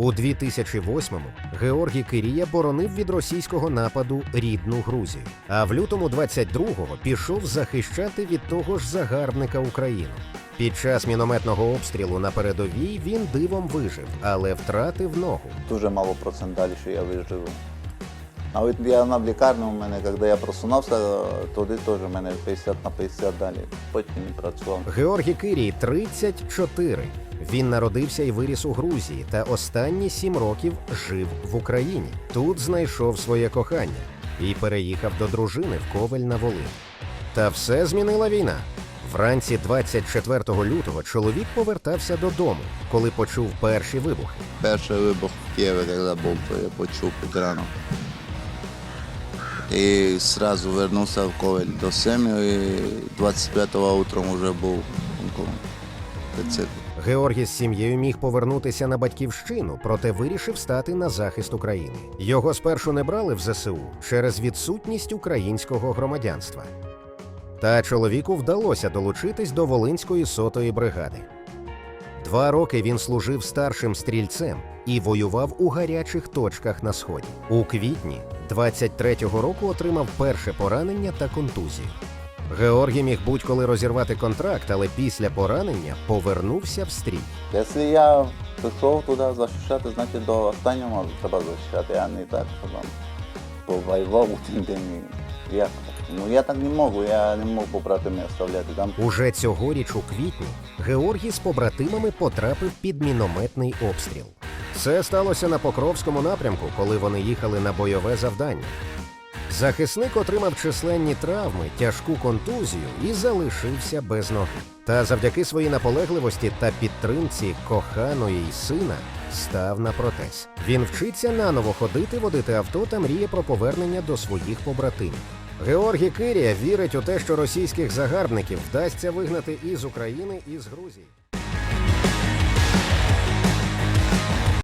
У 2008-му Георгій Кирія боронив від російського нападу рідну Грузію. А в лютому 22-го пішов захищати від того ж загарбника Україну. Під час мінометного обстрілу на передовій він дивом вижив, але втратив ногу. Дуже мало процент далі, що я виживу. Навіть я на лікарні у мене, коли я просунувся, туди теж у мене 50 на 50 далі. Потім працював. Георгій Кирій 34. Він народився і виріс у Грузії та останні сім років жив в Україні. Тут знайшов своє кохання і переїхав до дружини в Ковель на Волинь. Та все змінила війна. Вранці 24 лютого чоловік повертався додому, коли почув перші вибухи. Перший вибух в Києві, коли був, я почув під ранок. І одразу вернувся в Ковель до сім'ї, і 25-го утром вже був в ТЦК. Георгій з сім'єю міг повернутися на батьківщину, проте вирішив стати на захист України. Його спершу не брали в ЗСУ через відсутність українського громадянства. Та чоловіку вдалося долучитись до Волинської сотої бригади. Два роки він служив старшим стрільцем і воював у гарячих точках на сході. У квітні 23-го року отримав перше поранення та контузію. Георгій міг будь-коли розірвати контракт, але після поранення повернувся в стрій. Якщо я пішов туди захищати, значить до останнього треба захищати, а не так, що там повоював у день. Як? Ну я так не можу, я не можу побратимів оставляти там. Уже цьогоріч у квітні Георгій з побратимами потрапив під мінометний обстріл. Це сталося на Покровському напрямку, коли вони їхали на бойове завдання. Захисник отримав численні травми, тяжку контузію і залишився без ноги. Та завдяки своїй наполегливості та підтримці коханої й сина став на протез. Він вчиться наново ходити, водити авто та мріє про повернення до своїх побратимів. Георгій Кирія вірить у те, що російських загарбників вдасться вигнати із України і з Грузії.